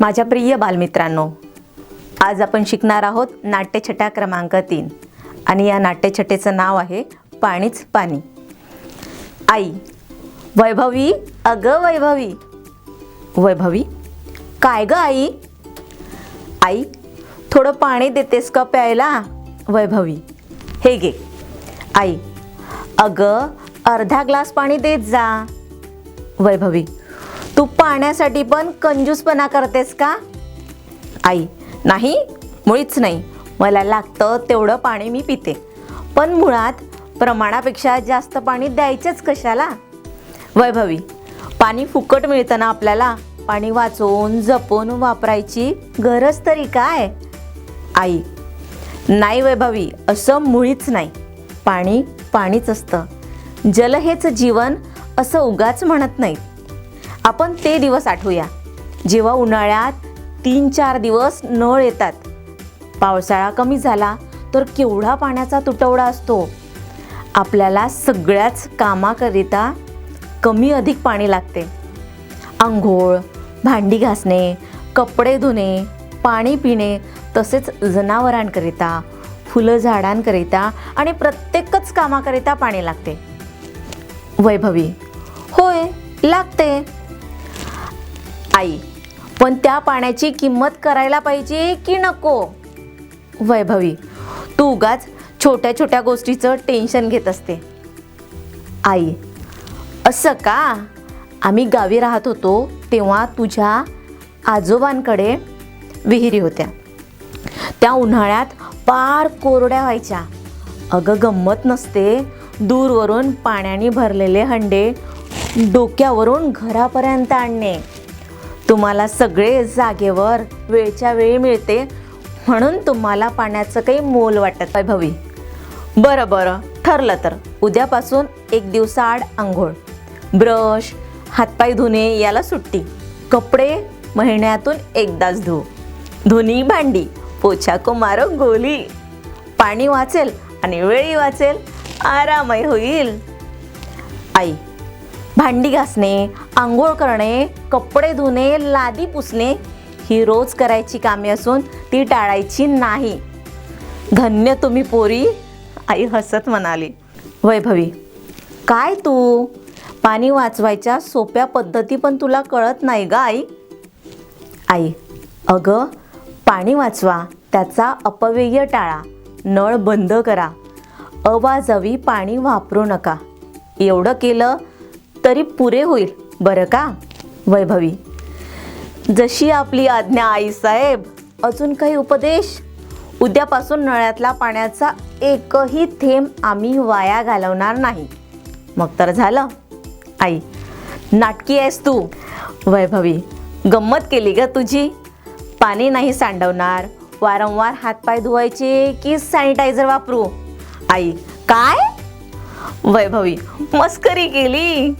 माझ्या प्रिय बालमित्रांनो आज आपण शिकणार आहोत नाट्यछटा क्रमांक तीन आणि या नाट्यछटेचं नाव आहे पाणीच पाणी. आई वैभवी अगं वैभवी. वैभवी काय ग आई? आई थोडं पाणी देतेस का प्यायला? वैभवी हे घे. आई अगं अर्धा ग्लास पाणी देत जा. वैभवी तू पाण्यासाठी पण कंजूसपणा करतेस का? आई नाही मुळीच नाही. मला लागतं तेवढं पाणी मी पिते. पण मुळात प्रमाणापेक्षा जास्त पाणी द्यायचंच कशाला? वैभवी पाणी फुकट मिळतं ना आपल्याला पाणी वाचवून जपून वापरायची गरज तरी काय? आई नाही वैभवी असं मुळीच नाही. पाणी पाणीच असतं. जल हेच जीवन असं उगाच म्हणत नाहीत. आपण ते दिवस आठवूया. जेव्हा उन्हाळ्यात तीन चार दिवस नळ येतात. पावसाळा कमी झाला तर केवढा पाण्याचा तुटवडा असतो? आपल्याला सगळ्याच कामाकरिता कमी अधिक पाणी लागते. आंघोळ भांडी घासणे कपडे धुणे पाणी पिणे तसेच जनावरांकरिता फुलं झाडांकरिता आणि प्रत्येकच कामाकरिता पाणी लागते. वैभवी होय लागते. आई पण त्या पाण्याची किंमत करायला पाहिजे की नको? वैभवी तू उगाच छोट्या छोट्या गोष्टीचं टेन्शन घेत असते. आई असं का? आम्ही गावी राहत होतो तेव्हा तुझ्या आजोबांकडे विहिरी होत्या. त्या उन्हाळ्यात पार कोरड्या व्हायच्या. अगं गंमत नसते दूरवरून पाण्याने भरलेले हंडे डोक्यावरून घरापर्यंत आणणे. तुम्हाला सगळे जागेवर वेळच्या वेळी मिळते म्हणून तुम्हाला पाण्याचं काही मोल वाटत आहे भवी. बरं बरं. ठरलं तर. उद्यापासून एक दिवसाआड आंघोळ. ब्रश हातपाय धुणे याला सुट्टी. कपडे महिन्यातून एकदाच धु. धुनी भांडी पोछा कुमारो गोली. पाणी वाचेल आणि वेळी वाचेल. आरामही होईल. आई भांडी घासणे आंघोळ करणे कपडे धुणे लादी पुसणे ही रोज करायची कामे असून ती टाळायची नाही. धन्य तुम्ही पोरी आई हसत म्हणाली. वैभवी काय तू? पाणी वाचवायच्या सोप्या पद्धती पण तुला कळत नाही ग आई. आई अगं पाणी वाचवा त्याचा अपव्यय टाळा नळ बंद करा. अवाजवी पाणी वापरू नका. एवढं केलं तरी पुरे होईल. बरं का? वैभवी जशी आपली आज्ञा आई साहेब अजून काही उपदेश? उद्यापासून नळ्यातला पाण्याचा एकही थेंब आम्ही वाया घालवणार नाही. मग तर झालं. आई नाटकी आहेस तू. वैभवी गंमत केली ग तुझी. पाणी नाही सांडवणार. वारंवार हातपाय धुवायचे की सॅनिटायझर वापरू? आई काय? वैभवी मस्करी केली.